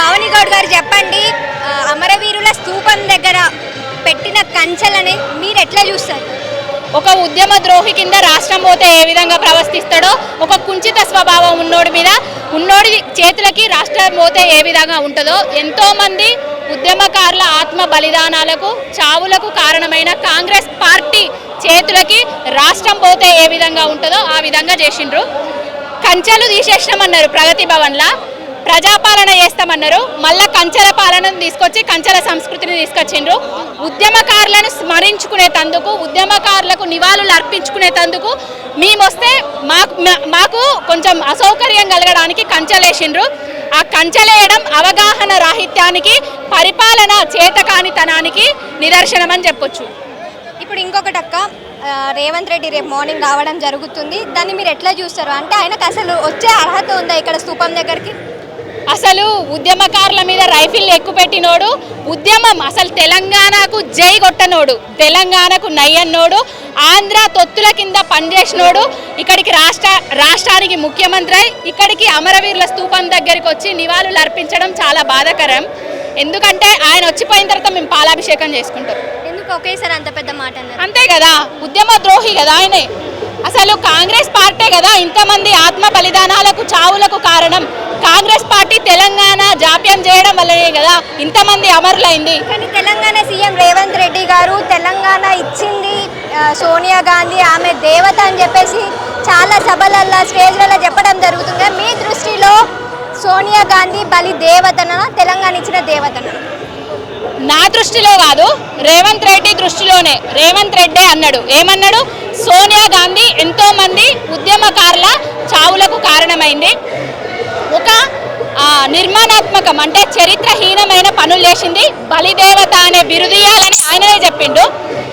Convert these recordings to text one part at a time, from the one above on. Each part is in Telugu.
పావని గౌడ్ గారు చెప్పండి అమరవీరుల స్తూపం దగ్గర పెట్టిన కంచెలని మీరు ఎట్లా చూస్తారు? ఒక ఉద్యమ ద్రోహి కింద రాష్ట్రం పోతే ఏ విధంగా ప్రవర్తిస్తాడో ఒక కుంచిత స్వభావం ఉన్నోడి మీద ఉన్నోడి చేతులకి రాష్ట్రం పోతే ఏ విధంగా ఉంటుందో ఎంతోమంది ఉద్యమకారుల ఆత్మ బలిదానాలకు చావులకు కారణమైన కాంగ్రెస్ పార్టీ చేతులకి రాష్ట్రం పోతే ఏ విధంగా ఉంటుందో ఆ విధంగా చేసిండ్రు. కంచెలు తీసేసినామన్నారు ప్రగతి భవన్లా. ప్రజాపాలన చేస్తామన్నారు. మళ్ళా కంచెల పాలనను తీసుకొచ్చి కంచెల సంస్కృతిని తీసుకొచ్చిండ్రు. ఉద్యమకారులను స్మరించుకునే తందుకు ఉద్యమకారులకు నివాళులు అర్పించుకునే తందుకు మేము వస్తే మాకు మా- మాకు కొంచెం అసౌకర్యం కలగడానికి కంచెలేసిండ్రు. ఆ కంచెలేయడం అవగాహన రాహిత్యానికి పరిపాలన చేతకానితనానికి నిదర్శనం అని చెప్పొచ్చు. ఇప్పుడు ఇంకొకటి అక్క రేవంత్ రెడ్డి రేపు మార్నింగ్ రావడం జరుగుతుంది. దాన్ని మీరు ఎట్లా చూస్తారు? అంటే ఆయనకు అసలు వచ్చే అర్హత ఉందా ఇక్కడ స్థూపం దగ్గరికి? అసలు ఉద్యమకారుల మీద రైఫిల్ ఎక్కుపెట్టినోడు ఉద్యమం అసలు తెలంగాణకు జై కొట్టనోడు తెలంగాణకు నయ్యన్నోడు ఆంధ్ర తొత్తుల కింద పనిచేసినోడు ఇక్కడికి రాష్ట్ర రాష్ట్రానికి ముఖ్యమంత్రి అయి ఇక్కడికి అమరవీరుల స్తూపం దగ్గరికి వచ్చి నివాళులు అర్పించడం చాలా బాధాకరం. ఎందుకంటే ఆయన వచ్చిపోయిన తర్వాత మేము పాలాభిషేకం చేసుకుంటాం. ఎందుకు ఒకేసారి అంత పెద్ద మాట అన్నారు? అంతే కదా ఉద్యమ ద్రోహి కదా ఆయనే. అసలు కాంగ్రెస్ పార్టీ కదా ఇంతమంది ఆత్మ బలిదానాలకు చావులకు కారణం. కాంగ్రెస్ పార్టీ తెలంగాణ జాప్యం చేయడం వల్లనే కదా ఇంతమంది అమరులైంది. కానీ తెలంగాణ సీఎం రేవంత్ రెడ్డి గారు తెలంగాణ ఇచ్చింది సోనియా గాంధీ ఆమె దేవత అని చెప్పేసి చాలా సభలల్లో స్టేజ్లలో చెప్పడం జరుగుతుంది. మీ దృష్టిలో సోనియా గాంధీ బలి దేవతన? తెలంగాణ ఇచ్చిన దేవతన? నా దృష్టిలో కాదు రేవంత్ రెడ్డి దృష్టిలోనే. రేవంత్ రెడ్డి అన్నాడు. ఏమన్నాడు? సోనియా గాంధీ ఎంతో మంది ఉద్యమకారుల చావులకు కారణమైంది. ఒక నిర్మాణాత్మకం అంటే చరిత్రహీనమైన పనులు చేసింది బలిదేవత అనే బిరుదియాలని ఆయననే చెప్పిండు.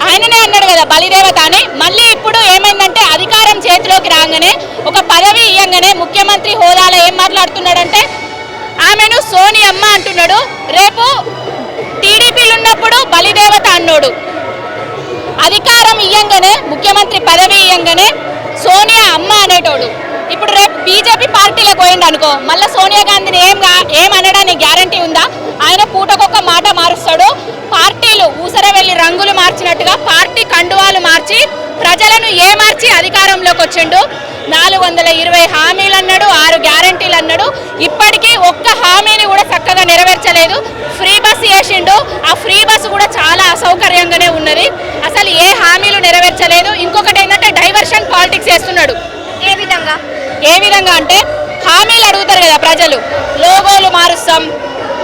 ఆయననే అన్నాడు కదా బలిదేవత అని. మళ్ళీ ఇప్పుడు ఏమైందంటే అధికారం చేతిలోకి రాగానే ఒక పదవి ఇయ్యంగానే ముఖ్యమంత్రి హోదాలో ఏం మాట్లాడుతున్నాడంటే ఆమెను సోని అమ్మ అంటున్నాడు. రేపు టీడీపీలు ఉన్నప్పుడు బలిదేవత అన్నాడు. అధికారం ఇయ్యంగానే ముఖ్యమంత్రి పదవి ఇయ్యంగానే సోనియా అమ్మ అనేటోడు. ఇప్పుడు రేపు బీజేపీ పార్టీలో పోయిండు అనుకో మళ్ళీ సోనియా గాంధీని ఏం ఏం అనడానికి గ్యారంటీ ఉందా? ఆయన పూటకొక్క మాట మారుస్తాడు. పార్టీలు ఊసర వెళ్ళి రంగులు మార్చినట్టుగా పార్టీ కండువాలు మార్చి ప్రజలను ఏ మార్చి అధికారంలోకి వచ్చిండు? నాలుగు వందల ఇరవై హామీలు అన్నాడు ఆరు గ్యారంటీలు అన్నాడు ఇప్పటికీ ఒక్క హామీని కూడా చక్కగా నెరవేర్చలేదు. ఫ్రీ బస్ వేసిండు. ఆ ఫ్రీ బస్ కూడా చాలా అసౌకర్యంగానే ఉన్నది. అసలు ఏ హామీలు నెరవేర్చలేదు. ఇంకొకటి ఏంటంటే డైవర్షన్ పాలిటిక్స్ చేస్తున్నాడు విధంగా? ఏ విధంగా అంటే హామీలు అడుగుతారు కదా ప్రజలు. లోగోలు మారుస్తాం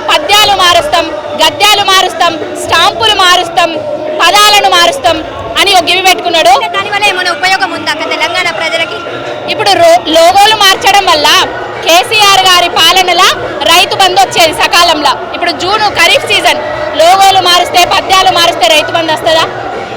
పద్యాలు మారుస్తాం గద్యాలు మారుస్తాం స్టాంపులు మారుస్తాం పదాలను మారుస్తాం అని ఒక గివి పెట్టుకున్నాడు. దానివల్ల ఏమైనా ఉపయోగం ఉందా తెలంగాణ ప్రజలకి? ఇప్పుడు లోగోలు మార్చడం వల్ల కేసీఆర్ గారి పాలనల రైతు బంధు వచ్చేది సకాలంలో. ఇప్పుడు జూన్ ఖరీఫ్ సీజన్. లోగోలు మారుస్తే పద్యాలు మారుస్తే రైతు బంధు వస్తుందా?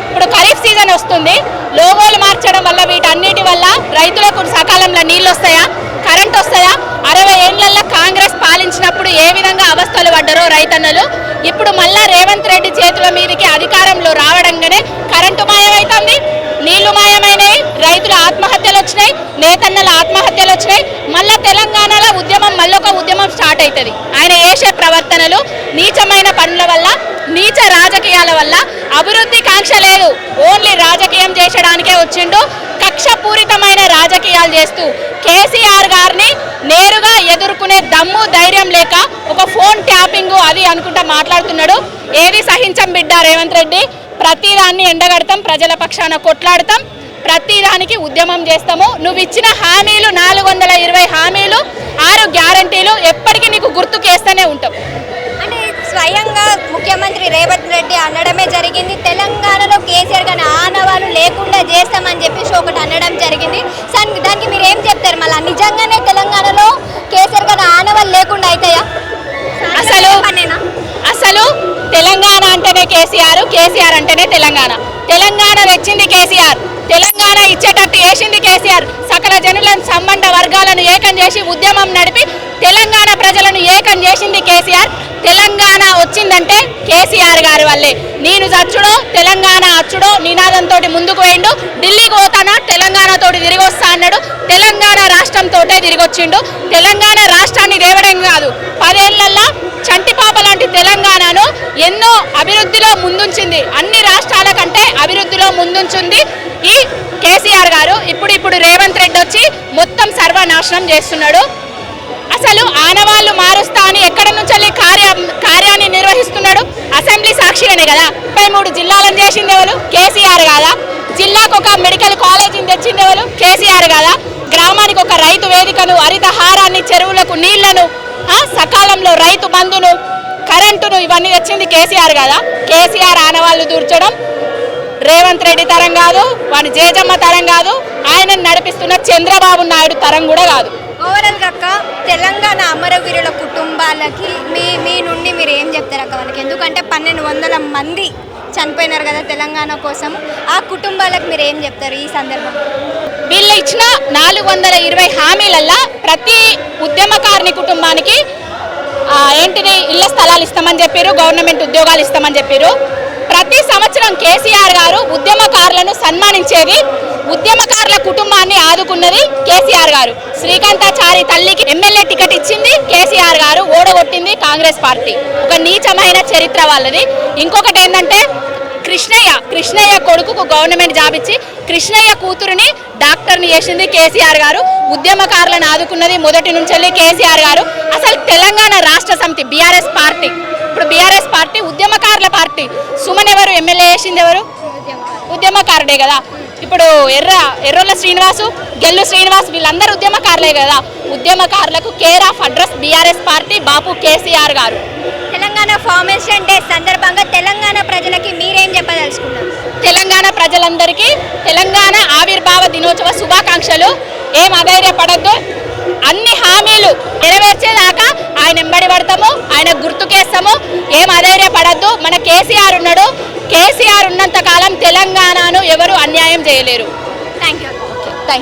ఇప్పుడు ఖరీఫ్ సీజన్ వస్తుంది. లోగోలు మార్చడం వల్ల వీటన్నిటి వల్ల రైతులకు సకాలంలో నీళ్ళు వస్తాయా కరెంట్ వస్తాయా? అరవై ఏళ్ళలో కాంగ్రెస్ పాలించినప్పుడు ఏ విధంగా అవస్థలు పడ్డారో రైతన్నలు? ఇప్పుడు మళ్ళా రేవంత్ రెడ్డి చేతుల మీదకి అధికారంలో రావడంగానే కరెంటు మాయమవుతుంది నీళ్ళు మాయమైనాయి రైతుల ఆత్మహత్యలు వచ్చినాయి నేతన్నల ఆత్మహత్యలు వచ్చినాయి. మళ్ళా తెలంగాణలో ఉద్యమం మళ్ళొక ఉద్యమం స్టార్ట్ అవుతుంది ఆయన చేసే ప్రవర్తనలు నీచమైన పనుల వల్ల నీచ రాజకీయాల వల్ల అభివృద్ధి కాంక్ష లేదు. ఓన్లీ రాజకీయం చేసడానికే వచ్చిండు. కక్షపూరితమైన రాజకీయాలు చేస్తూ కేసీఆర్ గారిని నేరుగా ఎదుర్కొనే దమ్ము ధైర్యం లేక ఒక ఫోన్ ట్యాపింగ్ అది అనుకుంటా మాట్లాడుతున్నాడు. ఏది సహించం బిడ్డ రేవంత్ రెడ్డి? ప్రతిదాన్ని ఎండగడతాం ప్రజల పక్షాన కొట్లాడతాం. ప్రతిదానికి ఉద్యమం చేస్తాము. నువ్వు ఇచ్చిన హామీలు నాలుగు వందల ఇరవై హామీలు ఆరు గ్యారంటీలు ఎప్పటికీ నీకు గుర్తుకేస్తూనే ఉంటాం స్వయంగా ముఖ్యమంత్రి రేవంత్ రెడ్డి అనడమే జరిగింది. తెలంగాణలో కేసీఆర్ గారి ఆనవాలు లేకుండా చేస్తామని చెప్పేసి ఒకటి అనడం జరిగింది. దానికి మీరు ఏం చెప్తారు? మళ్ళీ నిజంగానే తెలంగాణలో కేసీఆర్ గారి ఆనవాలు లేకుండా అవుతాయా అసలు అసలు తెలంగాణ అంటేనే కేసీఆర్ కేసీఆర్ అంటేనే తెలంగాణ. తెలంగాణ తెచ్చింది కేసీఆర్. తెలంగాణ ఇచ్చేటట్టు వేసింది కేసీఆర్. ఇక్కడ జనులను సంబంధ వర్గాలను ఏకం చేసి ఉద్యమం నడిపి తెలంగాణ ప్రజలను ఏకం చేసింది కేసీఆర్. తెలంగాణ వచ్చిందంటే కేసీఆర్ గారి వల్లే. నేను చచ్చుడో తెలంగాణ అచ్చుడో నినాదంతో ముందుకు పోయిండు. ఢిల్లీకి పోతానా? తెలంగాణతో తిరిగి వస్తా అన్నాడు. తెలంగాణ రాష్ట్రంతోటే తిరిగొచ్చిండు తెలంగాణ రాష్ట్రాన్ని దేవడం కాదు. పదేళ్ళల్లో చంటిపాప లాంటి తెలంగాణను ఎన్నో అభివృద్ధిలో ముందుంచింది. అన్ని రాష్ట్రాల కంటే అభివృద్ధిలో ముందుంచింది ఈ కేసీఆర్ గారు. ఇప్పుడు నాశనం చేస్తున్నాడు. అసలు ఆనవాళ్ళు మారుస్తా అని ఎక్కడి నుంచి కార్య కార్యాన్ని నిర్వహిస్తున్నాడు? అసెంబ్లీ సాక్షిగానే కదా? ముప్పై మూడు జిల్లాలను చేసింది ఎవరు? కేసీఆర్ కాదా? జిల్లాకు ఒక మెడికల్ కాలేజీని తెచ్చింది ఎవరు? కేసీఆర్ కాదా? గ్రామానికి ఒక రైతు వేదికను హరితహారాన్ని చెరువులకు నీళ్ళను సకాలంలో రైతు బంధును కరెంటును ఇవన్నీ తెచ్చింది కేసీఆర్ కదా? కేసీఆర్ ఆనవాళ్ళు దూర్చడం రేవంత్ రెడ్డి తరం కాదు వాని జేజమ్మ తరం కాదు ఆయన నడిపిస్తున్న చంద్రబాబు నాయుడు తరం కూడా కాదు. ఓవరాల్ అక్క తెలంగాణ అమరవీరుల కుటుంబాలకి మీ మీ నుండి మీరు ఏం చెప్తారు అక్క వాళ్ళకి? ఎందుకంటే పన్నెండు వందల మంది చనిపోయినారు కదా తెలంగాణ కోసం. ఆ కుటుంబాలకు మీరు ఏం చెప్తారు ఈ సందర్భంగా వీళ్ళు ఇచ్చిన నాలుగు వందల ఇరవై హామీలల్లా ప్రతి ఉద్యమకారుని కుటుంబానికి ఆ, ఏంటిది ఇళ్ళ స్థలాలు ఇస్తామని చెప్పారు గవర్నమెంట్ ఉద్యోగాలు ఇస్తామని చెప్పారు ప్రతి సంవత్సరం కేసీఆర్ గారు ఉద్యమకారులను సన్మానించేది ఉద్యమకారుల కుటుంబాన్ని ఆదుకున్నది కేసీఆర్ గారు. శ్రీకాంతాచారి తల్లికి ఎమ్మెల్యే టికెట్ ఇచ్చింది కేసీఆర్ గారు ఓడగొట్టింది కాంగ్రెస్ పార్టీ. ఒక నీచమైన చరిత్ర వాళ్ళది. ఇంకొకటి ఏంటంటే కృష్ణయ్య కృష్ణయ్య కొడుకుకు గవర్నమెంట్ జాబ్ ఇచ్చి కృష్ణయ్య కూతురుని డాక్టర్ని చేసింది కేసీఆర్ గారు. ఉద్యమకారులను ఆదుకున్నది మొదటి నుంచి కేసీఆర్ గారు. అసలు తెలంగాణ రాష్ట్ర సమితి బీఆర్ఎస్ పార్టీ. ఇప్పుడు బీఆర్ఎస్ పార్టీ ఉద్యమకారుల పార్టీ. సుమన్ ఎవరు? ఎమ్మెల్యే చేసింది ఎవరు? ఉద్యమకారుడే కదా. ఇప్పుడు ఎర్ర ఎర్రోళ్ళ శ్రీనివాసు గెల్లు శ్రీనివాస్ వీళ్ళందరూ ఉద్యమకారులే కదా. ఉద్యమకారులకు care of address BRS party Bapu KCR garu. Formation day సందర్భంగా తెలంగాణ ప్రజలకి మీరేం చెప్పదలుచుకున్నారు? తెలంగాణ ప్రజలందరికీ తెలంగాణ ఆవిర్భావ దినోత్సవ శుభాకాంక్షలు. ఏం అధైర్యపడద్దు. అన్ని హామీలు నెరవేర్చేదాకా ఆయన ఎంబడి పడతాము ఆయన గుర్తుకేస్తాము. ఏం అధైర్యపడద్దు. మన కేసీఆర్ ఉన్నాడు. కేసీఆర్ ఉన్నంత కాలం తెలంగాణను ఎవరు అన్యాయం చేయలేరు.